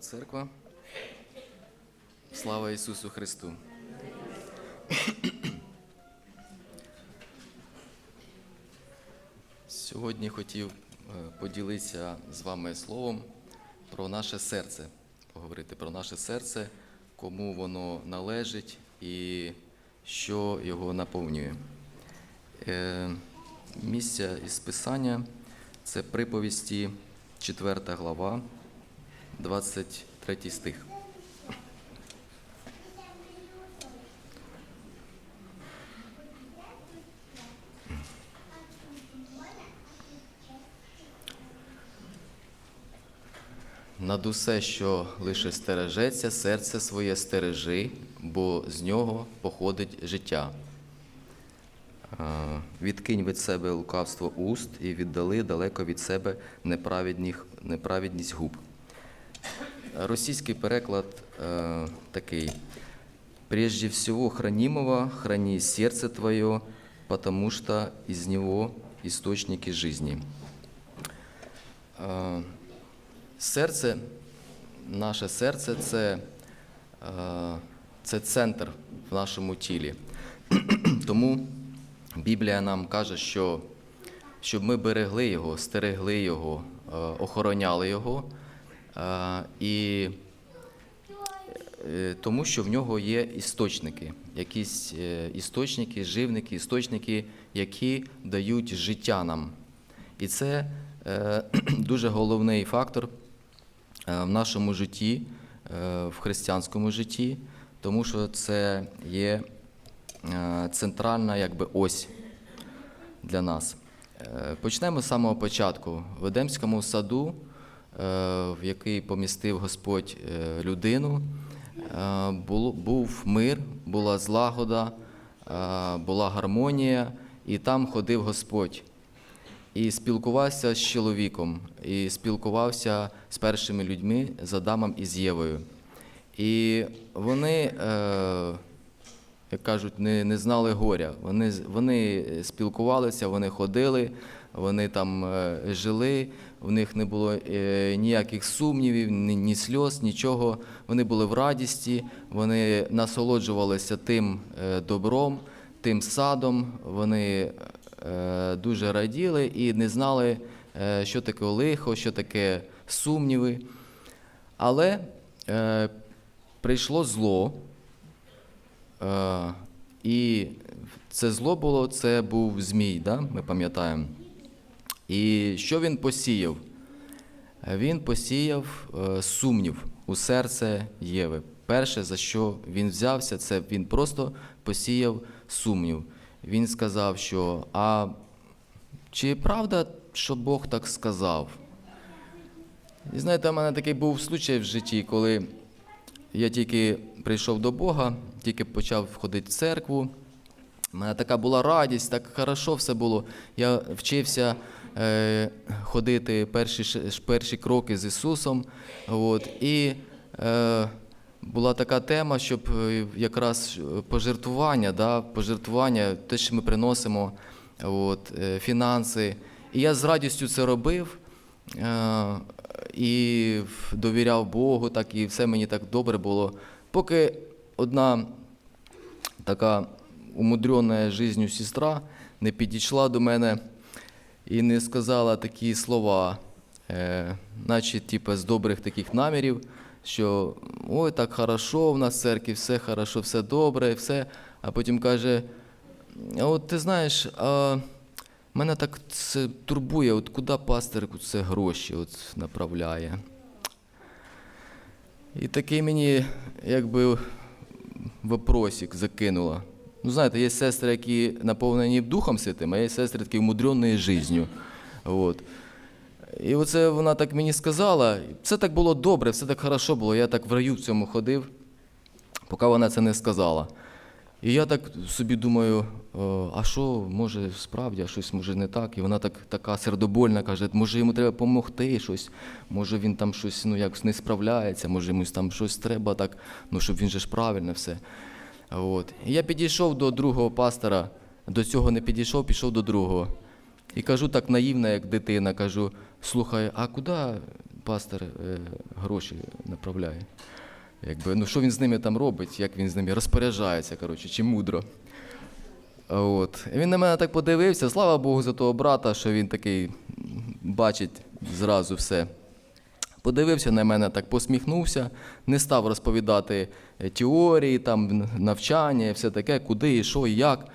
ранку, церква. Слава Ісусу Христу. Сьогодні хотів е, поділитися з вами словом про наше серце, поговорити про наше серце, кому воно належить і що його наповнює. Е, Місця із Писання це приповісті, 4 глава, 23 стих. Над усе, що лише стережеться, серце своє стережи, бо з нього походить життя. Відкинь від себе лукавство уст і віддали далеко від себе неправедність губ. Російський переклад е, такий. Прежде всего хранимого храни сердце твое, потому что из него источники жизни. Е, Серце, наше серце це, е, це центр в нашому тілі. Тому Біблія нам каже, що щоб ми берегли його, стерегли його, е, охороняли його, і е, тому що в нього є істочники, якісь е, істочники, живники, істочники, які дають життя нам. І це е, дуже головний фактор в нашому житті, в християнському житті, тому що це є центральна якби, ось для нас. Почнемо з самого початку. В Едемському саду, в який помістив Господь е, людину, е, був мир, була злагода, е, була гармонія, і там ходив Господь. І спілкувався з чоловіком, і спілкувався з першими людьми, з Адамом і з Євою. І вони, е, як кажуть, не, не знали горя. Вони, вони спілкувалися, вони ходили, вони там е, жили, в них не було е, ніяких сумнівів, ні, сльоз, нічого. Вони були в радісті, вони насолоджувалися тим е, добром, тим садом. Вони дуже раділи і не знали, що таке лихо, що таке сумніви. Але прийшло зло, і це зло було, це був змій, да? ми пам'ятаємо. І що він посіяв? Він посіяв е, сумнів у серце Єви. Перше, за що він взявся, це він просто посіяв сумнів. Він сказав, що а чи правда, що Бог так сказав? І знаєте, у мене такий був случай в житті, коли я тільки прийшов до Бога, тільки почав ходити в церкву. У мене така була радість, так хорошо все було. Я вчився ходити перші, перші кроки з Ісусом. От, і е, була така тема, щоб е, якраз е, пожертвування, да, пожертвування, те, що ми приносимо, от, е, фінанси. І я з радістю це робив. Е, і довіряв Богу, так і все мені так добре було. Поки одна така умудрена життю сестра не підійшла до мене і не сказала такі слова, е, наче типу, з добрих таких намірів, що ой, так хорошо в нас в церкві, все хорошо, все добре, все. А потім каже: от ти знаєш, а мене так це турбує, от куди пастир це гроші от направляє. І такий мені якби вопросик закинула. Ну, знаєте, є сестри, які наповнені Духом Святим, а є сестри такі вмудреною життю. От. І оце вона так мені сказала. Це так було добре, все так хорошо було. Я так в раю в цьому ходив, поки вона це не сказала. І я так собі думаю, а що, може, справді, а щось може не так. І вона так, така сердобольна каже, може йому треба допомогти щось, може він там щось ну, якось не справляється, може йому там щось треба так, ну щоб він же ж правильно все. От. І я підійшов до другого пастора, до цього не підійшов, пішов до другого. І кажу так наївно, як дитина, кажу: слухай, а куди пастор е, гроші направляє. Якби, ну що він з ними там робить, як він з ними розпоряджається, коротше, чи мудро. От. Він на мене так подивився, слава Богу, за того брата, що він такий бачить зразу все. Подивився на мене, так посміхнувся, не став розповідати е, теорії, там, навчання все таке, куди, і що, і як.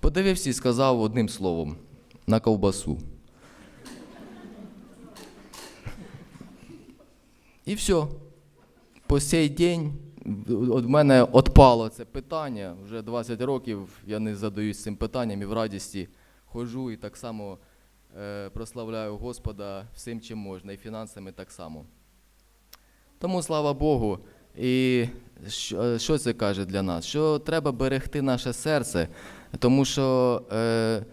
Подивився і сказав одним словом на ковбасу. І все. По сей день від мене відпало це питання. Вже 20 років я не задаюсь цим питанням і в радісті ходжу і так само прославляю Господа всім, чим можна, і фінансами так само. Тому слава Богу. І що, е, що це каже для нас? Що треба берегти наше серце, тому що. Е,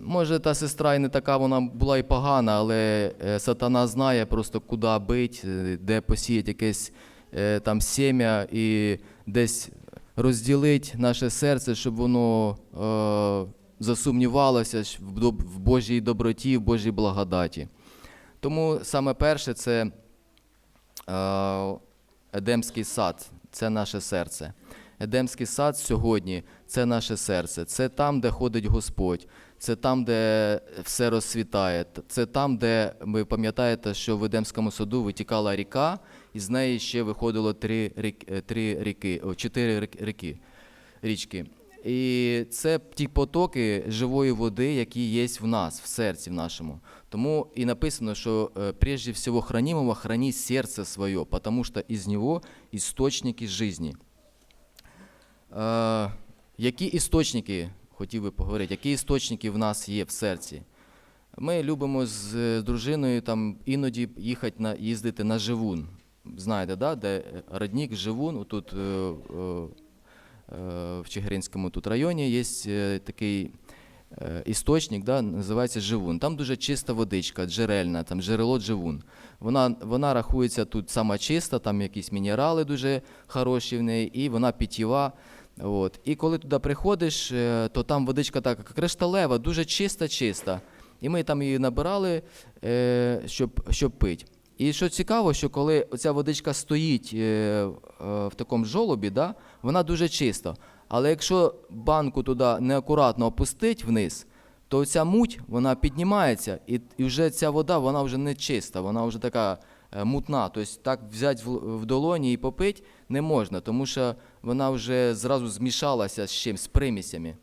Може, та сестра і не така вона була і погана, але е, сатана знає просто куди бить, е, де посіять якесь е, там сім'я і десь розділить наше серце, щоб воно е, засумнівалося в, Божій доброті, в Божій благодаті. Тому саме перше це Едемський сад, це наше серце. Едемський сад сьогодні це наше серце. Це там, де ходить Господь, це там, де все розцвітає. Т- Це там, де ви пам'ятаєте, що в Едемському саду витікала ріка, і з неї ще виходило три, рік, е, три ріки, чотири ріки, річки. І це ті потоки живої води, які є в нас, в серці в нашому. Тому і написано, що е, прежде всего хранимого храни сердце свое, потому что из него источники жизни. Е, які істочники, хотів би поговорити, які істочники в нас є в серці? Ми любимо з, е, дружиною там іноді їхати на, їздити на Живун. Знаєте, да? де е, родник Живун, тут е, е, в Чигиринському тут районі є е, такий е, істочник, да, називається Живун. Там дуже чиста водичка, джерельна, там джерело Живун. Вона, вона рахується тут сама чиста, там якісь мінерали дуже хороші в неї, і вона питєва. От. І коли туди приходиш, е, то там водичка така кришталева, дуже чиста-чиста. І ми там її набирали, щоб, щоб пити. І що цікаво, що коли ця водичка стоїть е, е, в такому жолобі, да, вона дуже чиста. Але якщо банку туди неакуратно опустить вниз, то ця муть вона піднімається, і, і вже ця вода вона вже не чиста, вона вже така е, мутна. Тобто так взяти в, в долоні і попити не можна, тому що вона вже зразу змішалася з чимсь, з примісями.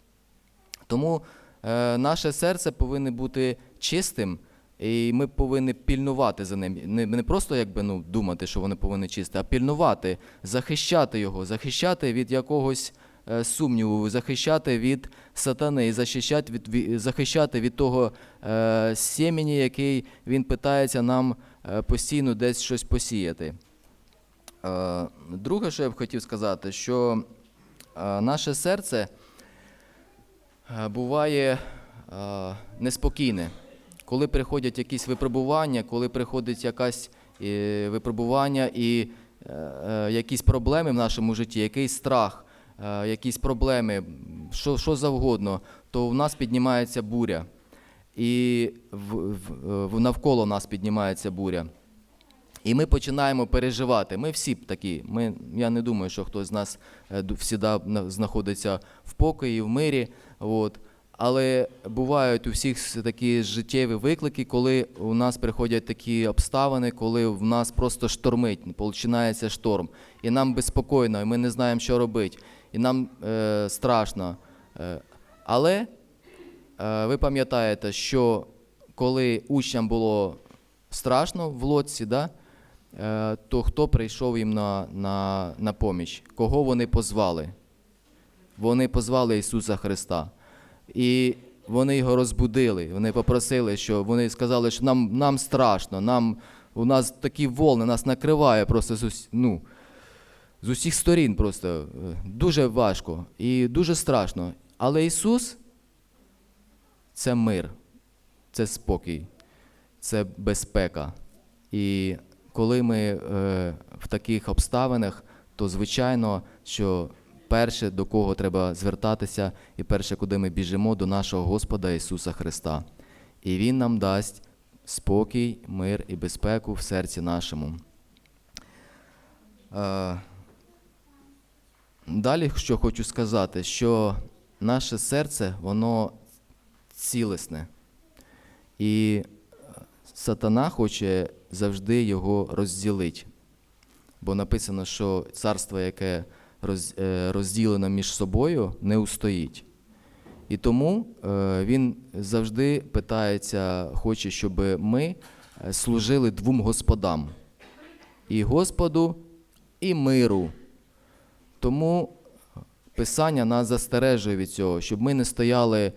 Тому е, наше серце повинно бути чистим, і ми повинні пільнувати за ним. Не, не просто якби, ну, думати, що воно повинно чисте, а пільнувати, захищати його, захищати від якогось е, сумніву, захищати від сатани, захищати від, від, захищати від того е, сімені, який він питається нам е, постійно десь щось посіяти. Е, Друге, що я б хотів сказати, що е, наше серце е, буває е, неспокійне. Коли приходять якісь випробування, коли приходить якась е, випробування і е, е, якісь проблеми в нашому житті, якийсь страх, якісь проблеми, що, що завгодно, то в нас піднімається буря. І в, в, навколо нас піднімається буря. І ми починаємо переживати. Ми всі такі. Ми, я не думаю, що хтось з нас на- знаходиться в покої, в мирі. От. Але бувають у всіх такі життєві виклики, коли у нас приходять такі обставини, коли в нас просто штормить, починається шторм. І нам безпокійно, і ми не знаємо, що робити. І нам е, страшно. Е, але е, ви пам'ятаєте, що коли учням було страшно в лодці, да, е, то хто прийшов їм на, на, на поміч? Кого вони позвали? Вони позвали Ісуса Христа. І вони його розбудили. Вони попросили, що вони сказали, що нам, нам страшно, нам, у нас такі волни, нас накриває просто з, ну, з усіх сторін просто е, дуже важко і дуже страшно. Але Ісус це мир, це спокій, це безпека. І коли ми е, в таких обставинах, то звичайно, що перше, до кого треба звертатися, і перше, куди ми біжимо, до нашого Господа Ісуса Христа. І Він нам дасть спокій, мир і безпеку в серці нашому. Е, Далі, що хочу сказати, що наше серце, воно цілісне. І сатана хоче завжди його розділити. Бо написано, що царство, яке е, між собою, не устоїть. І тому е, він завжди питається, хоче, щоб ми е, служили двом господам: і Господу, і миру. Тому Писання нас застережує від цього, щоб ми не стояли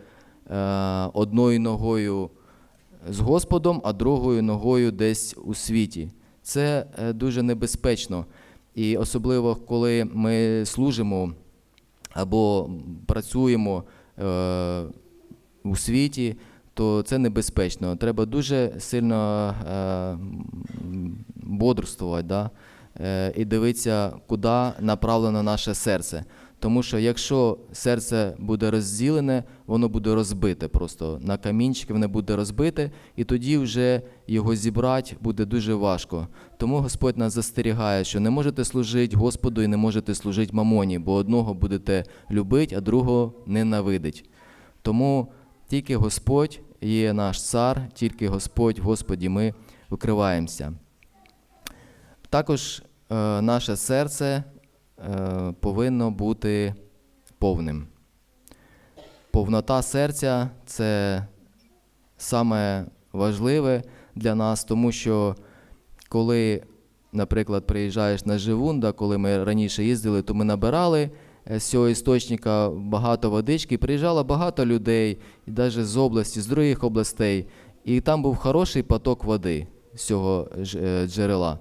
одною ногою з Господом, а другою ногою десь у світі. Це дуже небезпечно. І особливо, коли ми служимо або працюємо е, у світі, то це небезпечно. Треба дуже сильно е, бодрствувати да? е, і дивитися, куди направлено наше серце. Тому що якщо серце буде розділене, воно буде розбите просто на камінчики, воно буде розбите, і тоді вже його зібрати буде дуже важко. Тому Господь нас застерігає, що не можете служити Господу і не можете служити мамоні, бо одного будете любити, а другого ненавидить. Тому тільки Господь є наш цар, тільки Господь, Господі ми викриваємося. Також е, наше серце повинно бути повним. Повнота серця це саме важливе для нас, тому що коли, наприклад, приїжджаєш на Живун, да, коли ми раніше їздили, то ми набирали е, з цього істочника багато водички, приїжджало багато людей, і навіть з області, з других областей. І там був хороший поток води з цього е, джерела.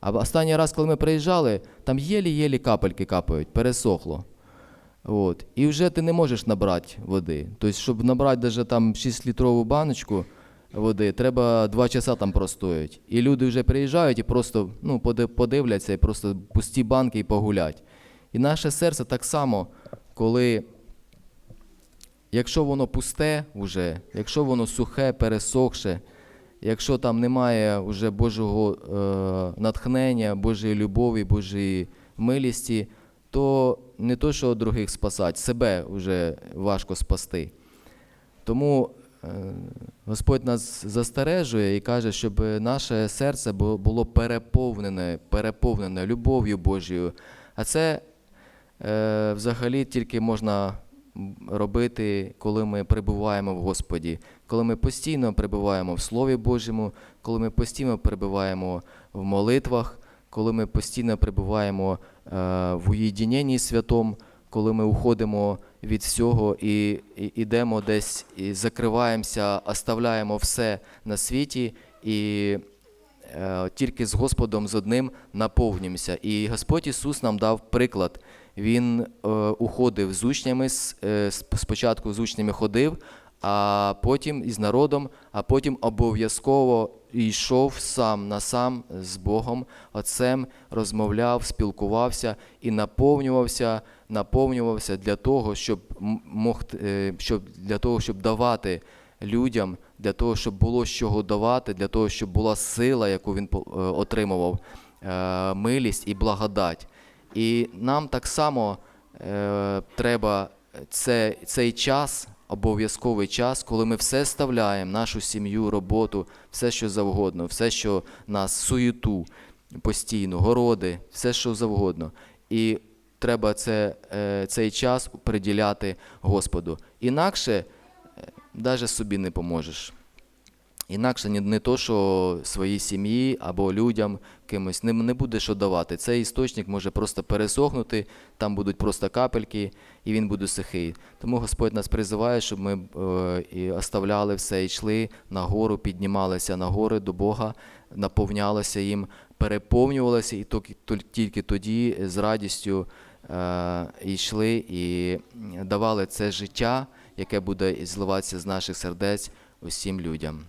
А останній раз, коли ми приїжджали, там єлі-єлі капельки капають, пересохло. От. І вже ти не можеш набрати води. Тобто, щоб набрати навіть там 6-літрову баночку води, треба 2 часа там простоять. І люди вже приїжджають і просто ну, подивляться і просто пусті банки і погулять. І наше серце так само, коли якщо воно пусте вже, якщо воно сухе, пересохше, якщо там немає вже Божого е, натхнення, Божої любові, Божої милісті, то не то, що других спасати, себе вже важко спасти. Тому е, Господь нас застережує і каже, щоб наше серце було переповнене, переповнене любов'ю Божою. А це е, взагалі тільки можна робити, коли ми перебуваємо в Господі, коли ми постійно перебуваємо в Слові Божому, коли ми постійно перебуваємо в молитвах, коли ми постійно перебуваємо е, в уєдиненні святом, коли ми уходимо від всього і, і йдемо десь і закриваємося, оставляємо все на світі і е, тільки з Господом з одним наповнюємося. І Господь Ісус нам дав приклад. Він е, уходив з учнями, е, спочатку з учнями ходив, а потім із народом, а потім обов'язково йшов сам на сам з Богом, Отцем, розмовляв, спілкувався і наповнювався, наповнювався для того, щоб мог, е, щоб, для того, щоб давати людям, для того, щоб було чого давати, для того, щоб була сила, яку він е, отримував, е, милість і благодать. І нам так само треба це, цей час, обов'язковий час, коли ми все ставляємо, нашу сім'ю, роботу, все, що завгодно, все, що нас суєту постійно, городи, все, що завгодно. І треба це, е, цей час приділяти Господу. Інакше навіть собі не поможеш. Інакше не, то, що своїй сім'ї або людям кимось не, не буде що давати. Цей істочник може просто пересохнути, там будуть просто капельки, і він буде сухий. Тому Господь нас призиває, щоб ми е, і оставляли все, йшли на гору, піднімалися на гори до Бога, наповнялися їм, переповнювалися, і тільки тоді з радістю е, йшли і давали це життя, яке буде зливатися з наших сердець усім людям.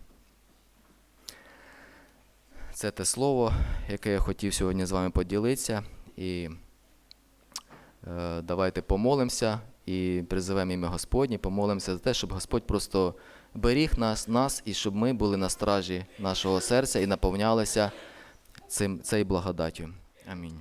Це те слово, яке я хотів сьогодні з вами поділитися. І е, давайте помолимося і призовемо ім'я Господнє, помолимося за те, щоб Господь просто беріг нас, нас і щоб ми були на стражі нашого серця і наповнялися цим, цією благодаттю. Амінь.